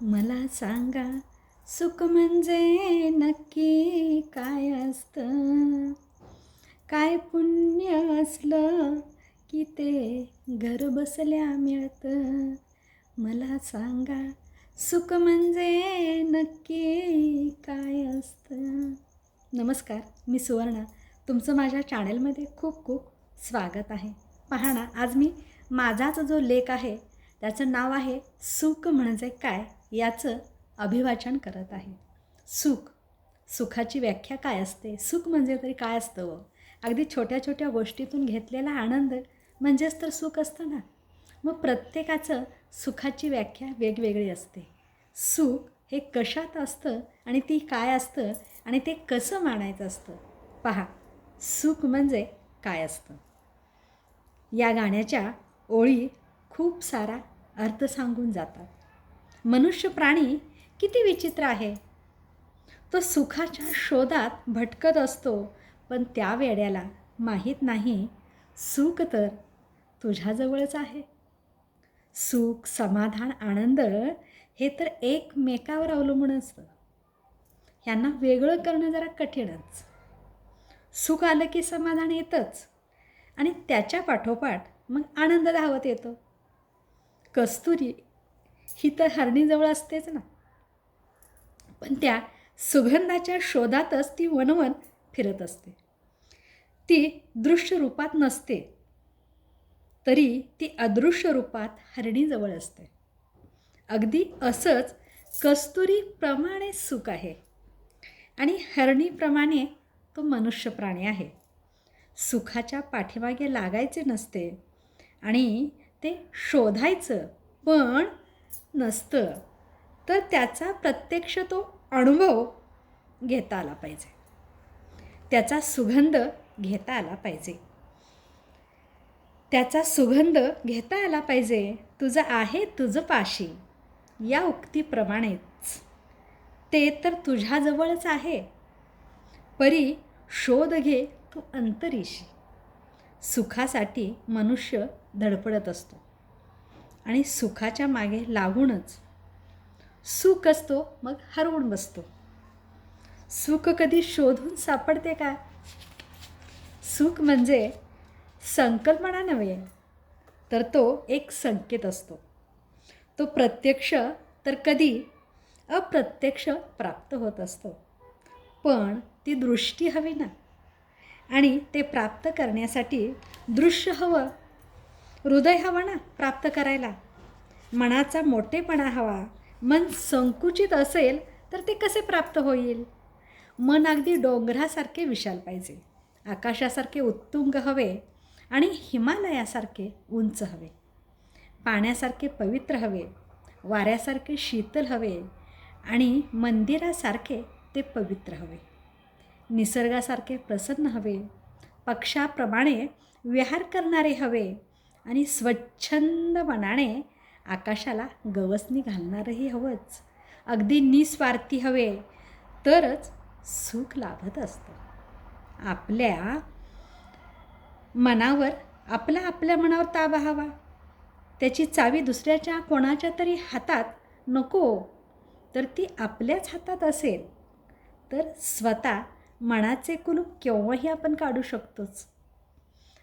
मला सांगा सुख म्हणजे नक्की काय असतं? काय पुण्य असलं की ते घर बसल्या मिळतं? मला सांगा सुख म्हणजे नक्की काय असतं? नमस्कार मी सुवर्णा. तुमचं माझ्या चॅनलमध्ये खूप खूप स्वागत आहे. पहा ना आज मी माझाच जो लेख आहे त्याचं नाव आहे सुख म्हणजे काय? याचं अभिवाचन करत आहे. सुख. सुखाची व्याख्या काय असते? सुख म्हणजे तरी काय असतं व? अगदी छोट्या छोट्या गोष्टीतून घेतलेला आनंद म्हणजेच तर सुख असतं ना? मग प्रत्येकाचं सुखाची व्याख्या वेगवेगळी असते. सुख हे कशात असतं आणि ती काय असतं आणि ते कसं मानायचं असतं? पहा. सुख म्हणजे काय असतं? या गाण्याच्या ओळी खूप सारा अर्थ सांगून जातात. मनुष्य प्राणी किती विचित्र आहे. तो सुखाच्या शोधात भटकत असतो पण त्या वेड्याला माहीत नाही सुख तर तुझ्याजवळच आहे. सुख समाधान आनंद हे तर एकमेकावर अवलंबून असतं. यांना वेगळं करणं जरा कठीणच सुख आलं की समाधान येतंच आणि त्याच्या पाठोपाठ मग आनंद धावत येतो. कस्तुरी ही तर हरणीजवळ असतेच ना. पण त्या सुगंधाच्या शोधातच ती वनवन फिरत असते. ती दृश्य रूपात नसते तरी ती अदृश्य रूपात हरणीजवळ असते. अगदी असंच कस्तुरीप्रमाणे सुख आहे आणि हरणीप्रमाणे तो मनुष्य प्राणी आहे. सुखाच्या पाठीमागे लागायचे नसते आणि ते शोधायचं पण नसतं. तर त्याचा प्रत्यक्ष तो अनुभव घेता आला पाहिजे. त्याचा सुगंध घेता आला पाहिजे. त्याचा सुगंध घेता आला पाहिजे. तुझं आहे तुझं पाशी. या उक्तीप्रमाणेच. ते तर तुझ्याजवळच आहे. परी शोध घे तू अंतरीशी. सुखासाठी मनुष्य धडपडत असतो. आणि सुखाच्या मागे लागूनच. सुख असतो मग हरवून बसतो. सुख कधी शोधून सापडते का? सुख म्हणजे संकल्पना नव्हे तर तो एक संकेत असतो. तो प्रत्यक्ष तर कधी अप्रत्यक्ष प्राप्त होत असतो. पण ती दृष्टी हवी ना? आणि ते प्राप्त करण्यासाठी दृश्य हवं हृदय हवं ना प्राप्त करायला. मनाचा मोठेपणा हवा. मन संकुचित असेल तर ते कसे प्राप्त होईल? मन अगदी डोंगरासारखे विशाल पाहिजे. आकाशासारखे उत्तुंग हवे आणि हिमालयासारखे उंच हवे. पाण्यासारखे पवित्र हवे वाऱ्यासारखे शीतल हवे आणि मंदिरासारखे ते पवित्र हवे. निसर्गासारखे प्रसन्न हवे. पक्षाप्रमाणे विहार करणारे हवे. आणि स्वच्छंद मनाने आकाशाला गवसणी घालणारंही हवंच. अगदी निस्वार्थी हवे तरच सुख लाभत असतं. आपल्या मनावर आपला आपल्या मनावर ताबा हवा त्याची चावी दुसऱ्याच्या कोणाच्या तरी हातात नको. तर ती आपल्याच हातात असेल तर स्वतः मनाचे कुलूप केव्हाही आपण काढू शकतोच.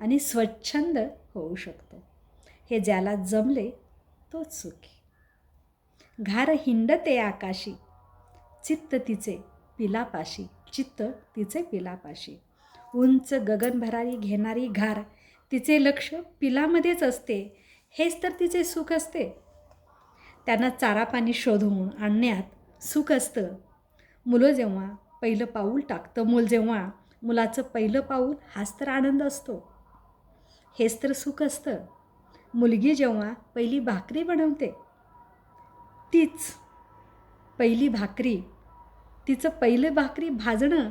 आणि स्वच्छंद होऊ शकतो. हे ज्याला जमले तोच सुखी. घार हिंडते आकाशी चित्त तिचे पिलापाशी चित्त तिचे पिलापाशी. उंच गगनभरारी घेणारी घार तिचे लक्ष पिलामध्येच असते हेच तर तिचे सुख असते. त्यांना चारा पाणी शोधून आणण्यात सुख असतं. मुलं जेव्हा पहिलं पाऊल टाकतं मूल जेव्हा मुलाचं पहिलं पाऊल हाच तर आनंद असतो. हेच तर सुख असतं. मुलगी जेव्हा पहिली भाकरी बनवते तीच पहिली भाकरी तिचं पहिलं भाकरी भाजणं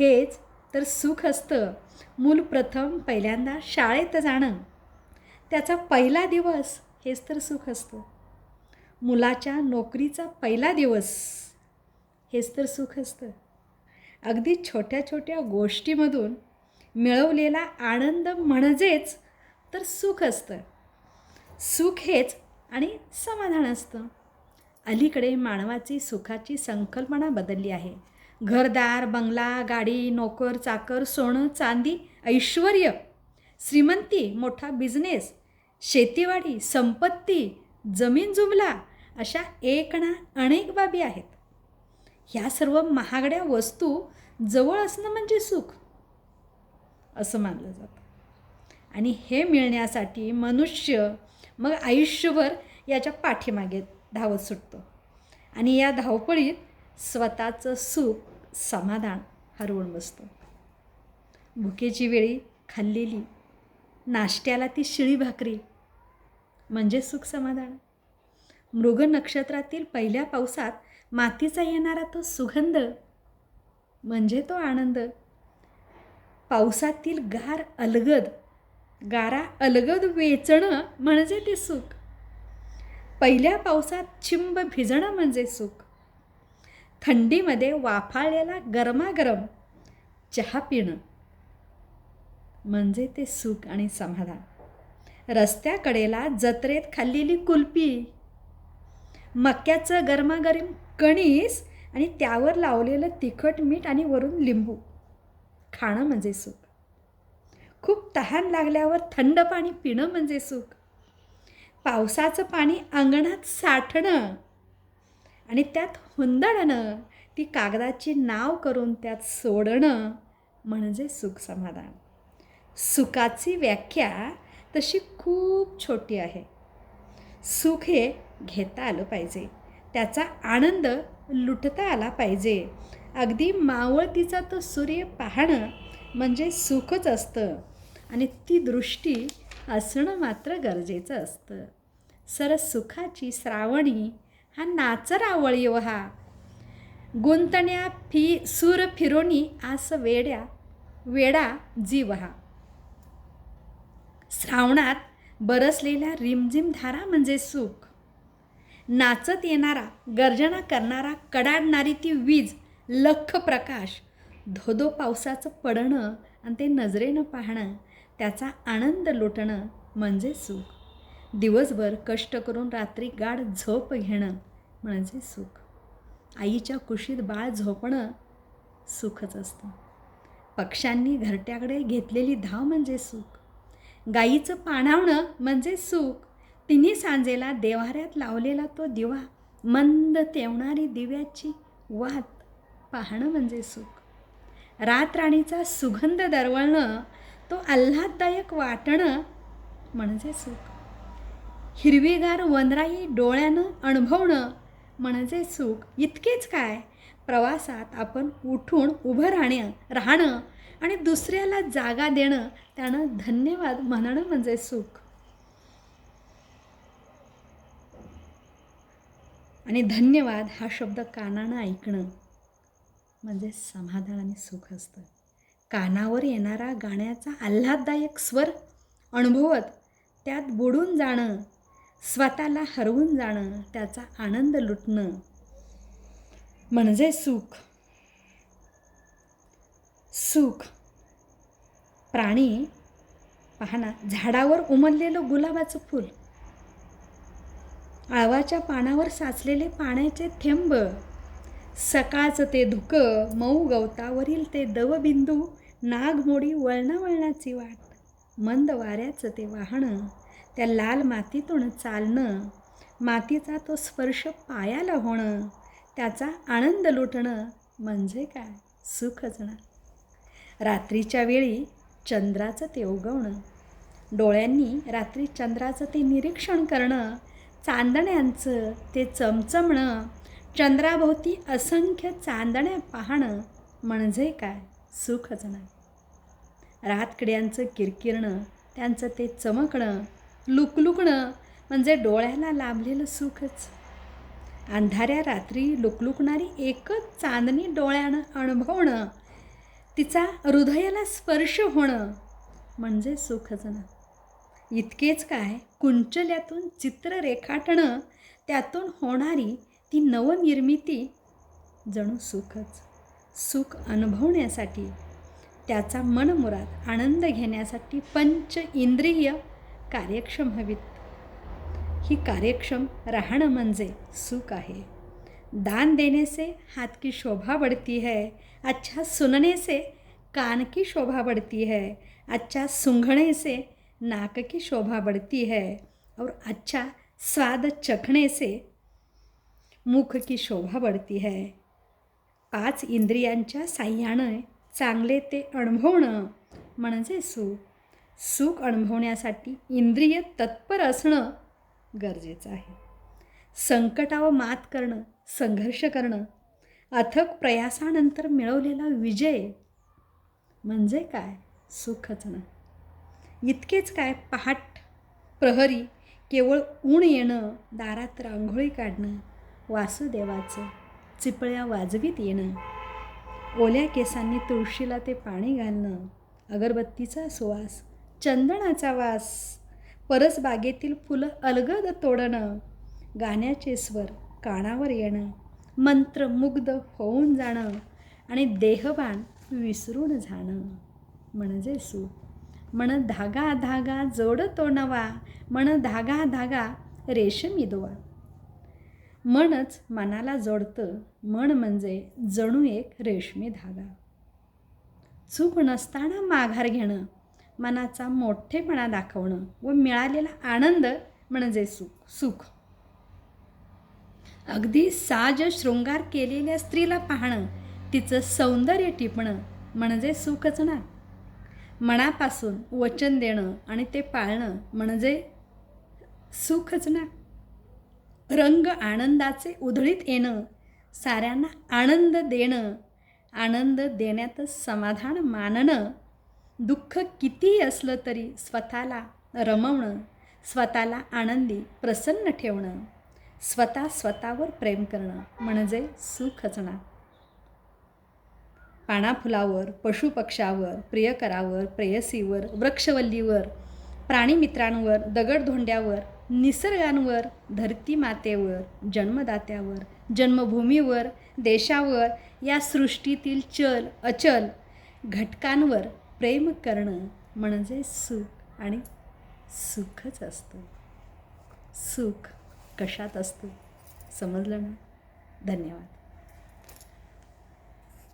हेच तर सुख असतं. मूल प्रथम पहिल्यांदा शाळेत जाणं त्याचा पहिला दिवस हेच तर सुख असतं. मुलाच्या नोकरीचा पहिला दिवस हेच तर सुख असतं. अगदी छोट्या छोट्या गोष्टीमधून मिळवलेला आनंद म्हणजेच तर सुख असतं. सुख हेच आणि समाधान असतं. अलीकडे मानवाची सुखाची संकल्पना बदलली आहे. घरदार बंगला गाडी नोकर चाकर सोनं चांदी ऐश्वर श्रीमंती मोठा बिझनेस शेतीवाडी संपत्ती जमीन जुमला अशा एक ना अनेक बाबी आहेत. ह्या सर्व महागड्या वस्तू जवळ असणं म्हणजे सुख. असं मानलं जातं. आणि हे मिळण्यासाठी मनुष्य मग आयुष्यभर याच्या पाठीमागे धावत सुटतो. आणि या धावपळीत स्वतःचं सुख समाधान हरवून बसतो. भुकेची वेळी खाल्लेली नाश्त्याला ती शिळी भाकरी म्हणजे सुख समाधान. मृग नक्षत्रातील पहिल्या पावसात मातीचा येणारा तो सुगंध म्हणजे तो आनंद. पावसातील गार अलगद गारा अलगद वेचणं म्हणजे ते सुख. पहिल्या पावसात चिंब भिजणं म्हणजे सुख. थंडीमध्ये वाफाळलेला गरमागरम चहा पिणं म्हणजे ते सुख आणि समाधान. रस्त्याकडेला जत्रेत खाल्लेली कुल्फी मक्याचं गरमागरम कणीस आणि त्यावर लावलेलं तिखट मीठ आणि वरून लिंबू. खाणं म्हणजे सुख. खूप तहान लागल्यावर थंड पाणी पिणं म्हणजे सुख. पावसाचं पाणी अंगणात साठणं आणि त्यात हुंदडणं ती कागदाची नाव करून त्यात सोडणं म्हणजे सुख समाधान. सुखाची व्याख्या तशी खूप छोटी आहे. सुख हे घेता आलं पाहिजे. त्याचा आनंद लुटता आला पाहिजे. अगदी मावळतीचा तो सूर्य पाहणं म्हणजे सुखच असतं. आणि ती दृष्टी असणं मात्र गरजेचं असतं. सर सुखाची श्रावणी हा नाचर आवळी हा. गुंतण्या फी सूर फिरोनी आस वेड्या वेडा जीव हा. श्रावणात बरसलेल्या रिमझिम धारा म्हणजे सुख. नाचत येणारा गर्जना करणारा कडाडणारी ती वीज लख प्रकाश धोधो पावसाचं पडणं आणि ते नजरेनं पाहणं त्याचा आनंद लुटणं म्हणजे सुख. दिवसभर कष्ट करून रात्री गाढ झोप घेणं म्हणजे सुख. आईच्या कुशीत बाळ झोपणं सुखच असतं. पक्ष्यांनी घरट्याकडे घेतलेली धाव म्हणजे सुख. गाईचं पाणावणं म्हणजे सुख. तिन्ही सांजेला देवाऱ्यात लावलेला तो दिवा मंद तेवणारी दिव्याची वात पाहणं म्हणजे सुख. रातराणीचा सुगंध दरवळणं तो आल्हाददायक वाटणं म्हणजे सुख. हिरवीगार वनराई डोळ्यानं अनुभवणं म्हणजे सुख. इतकेच काय? प्रवासात आपण उठून उभं राहणं राहणं आणि दुसऱ्याला जागा देणं त्यानं धन्यवाद म्हणणं म्हणजे सुख. आणि धन्यवाद हा शब्द कानानं ऐकणं. म्हणजे समाधान आणि सुख असतं. कानावर येणारा गाण्याचा आल्हाददायक स्वर अनुभवत त्यात बुडून जाणं स्वतःला हरवून जाणं त्याचा आनंद लुटणं. म्हणजे सुख. सुख. प्राणी पाहना झाडावर उमललेलं गुलाबाचं फूल. आळवाच्या पानावर साचलेले पाण्याचे थेंब. सकाळचं ते धुकं मऊ गवतावरील ते दवबिंदू नागमोडी वळणावळणाची वाट मंद वाऱ्याचं ते वाहणं त्या लाल मातीतून चालणं मातीचा तो स्पर्श पायाला होणं त्याचा आनंद लुटणं म्हणजे काय? सुख रात्रीच्या वेळी चंद्राचं ते उगवणं डोळ्यांनी रात्री चंद्राचं ते निरीक्षण करणं चांदण्यांचं ते चमचमणं चंद्राभोवती असंख्य चांदण्या पाहणं म्हणजे काय? सुखच नाही. रातकड्यांचं किरकिरणं त्यांचं ते चमकणं लुकलुकणं म्हणजे डोळ्याला लाभलेलं सुखच. अंधाऱ्या रात्री लुकलुकणारी एकच चांदणी डोळ्यानं अनुभवणं तिचा हृदयाला स्पर्श होणं म्हणजे सुखजणं इतकेच काय कुंचल्यातून चित्र रेखाटणं त्यातून होणारी ती नवनिर्मिती जणू सुखच. सुख अनुभवण्यासाठी त्याचा मनमुराद आनंद घेण्यासाठी पंच इंद्रिय कार्यक्षम हवीत. ही कार्यक्षम राहणं म्हणजे सुख आहे. दान देने से हाथ की शोभा बढ़ती है अच्छा सुनने से कान की शोभा बढ़ती है अच्छा सूंघने से नाक की शोभा बढ़ती है और अच्छा स्वाद चखने से मुख की शोभा बढ़ती है. पाच इंद्रियांच्या साह्यानं चांगले ते अनुभवणं म्हणजे सुख. सुख अनुभवण्यासाठी इंद्रिय तत्पर असणं गरजेचं आहे. संकटावर मात करणं संघर्ष करणं अथक प्रयासानंतर मिळवलेला विजय म्हणजे काय? सुखच ना. इतकेच काय? पहाट प्रहरी केवळ ऊन येणं दारात रांगोळी काढणं वासुदेवाचं चिपळ्या वाजवीत येणं. ओल्या केसांनी तुळशीला ते पाणी घालणं. अगरबत्तीचा सुवास चंदनाचा वास परसबागेतील फुलं अलगद तोडणं. गाण्याचे स्वर कानावर येणं. मंत्र मुग्ध होऊन जाणं. आणि देहबाण विसरून जाणं. म्हणजे सुख म्हण धागा धागा जोडतो नवा. म्हण धागा धागा रेशमी दोवा. मनच मनाला जोडतं. मन म्हणजे जणू एक रेशमी धागा. चूक नसताना माघार घेणं मनाचा मोठेपणा दाखवणं व मिळालेला आनंद म्हणजे सुख सुख. अगदी साज शृंगार केलेल्या स्त्रीला पाहणं तिचं सौंदर्य टिपणं म्हणजे सुखच ना. मनापासून वचन देणं आणि ते पाळणं म्हणजे सुखच ना. रंग आनंदाचे उधळीत येणं साऱ्यांना आनंद देणं आनंद देण्यातच समाधान मानणं दुःख कितीही असलं तरी स्वतःला रमवणं स्वतःला आनंदी प्रसन्न ठेवणं स्वतः स्वतःवर प्रेम करणं म्हणजे सुखचणा पानाफुलावर पशुपक्षावर प्रियकरावर प्रेयसीवर वृक्षवल्लीवर प्राणीमित्रांवर दगडधोंड्यावर निसर्गांवर धरती मातेवर जन्मदात्यावर जन्मभूमीवर देशावर या सृष्टीतील चल अचल घटकांवर प्रेम करणं म्हणजे सुख आणि सुखच असतं. सुख कशात असतं? समजलं ना? धन्यवाद.